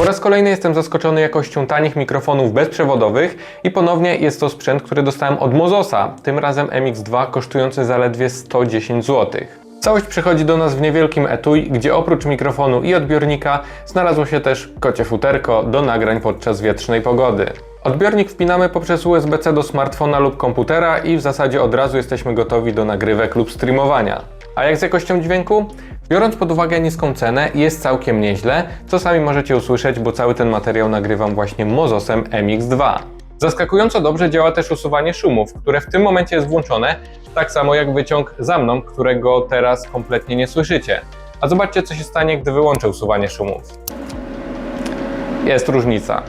Po raz kolejny jestem zaskoczony jakością tanich mikrofonów bezprzewodowych i ponownie jest to sprzęt, który dostałem od Mozosa, tym razem MX2 kosztujący zaledwie 110 zł. Całość przychodzi do nas w niewielkim etui, gdzie oprócz mikrofonu i odbiornika znalazło się też kocie futerko do nagrań podczas wietrznej pogody. Odbiornik wpinamy poprzez USB-C do smartfona lub komputera i w zasadzie od razu jesteśmy gotowi do nagrywek lub streamowania. A jak z jakością dźwięku? Biorąc pod uwagę niską cenę, jest całkiem nieźle, co sami możecie usłyszeć, bo cały ten materiał nagrywam właśnie Mozosem MX2. Zaskakująco dobrze działa też usuwanie szumów, które w tym momencie jest włączone, tak samo jak wyciąg za mną, którego teraz kompletnie nie słyszycie. A zobaczcie, co się stanie, gdy wyłączę usuwanie szumów. Jest różnica.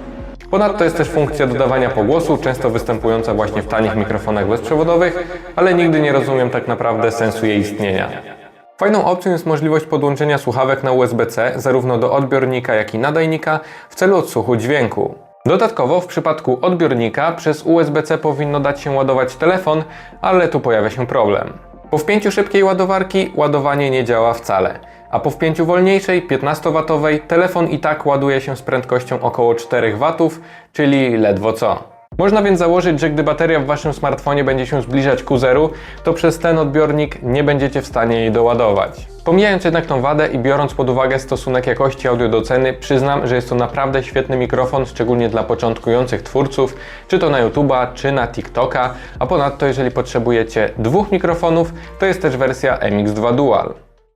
Ponadto jest też funkcja dodawania pogłosu, często występująca właśnie w tanich mikrofonach bezprzewodowych, ale nigdy nie rozumiem tak naprawdę sensu jej istnienia. Fajną opcją jest możliwość podłączenia słuchawek na USB-C zarówno do odbiornika, jak i nadajnika w celu odsłuchu dźwięku. Dodatkowo w przypadku odbiornika przez USB-C powinno dać się ładować telefon, ale tu pojawia się problem. Po wpięciu szybkiej ładowarki ładowanie nie działa wcale, a po wpięciu wolniejszej 15W telefon i tak ładuje się z prędkością około 4 W, czyli ledwo co. Można więc założyć, że gdy bateria w Waszym smartfonie będzie się zbliżać ku zeru, to przez ten odbiornik nie będziecie w stanie jej doładować. Pomijając jednak tą wadę i biorąc pod uwagę stosunek jakości audio do ceny, przyznam, że jest to naprawdę świetny mikrofon, szczególnie dla początkujących twórców, czy to na YouTube'a, czy na TikToka, a ponadto jeżeli potrzebujecie dwóch mikrofonów, to jest też wersja MX2 Dual.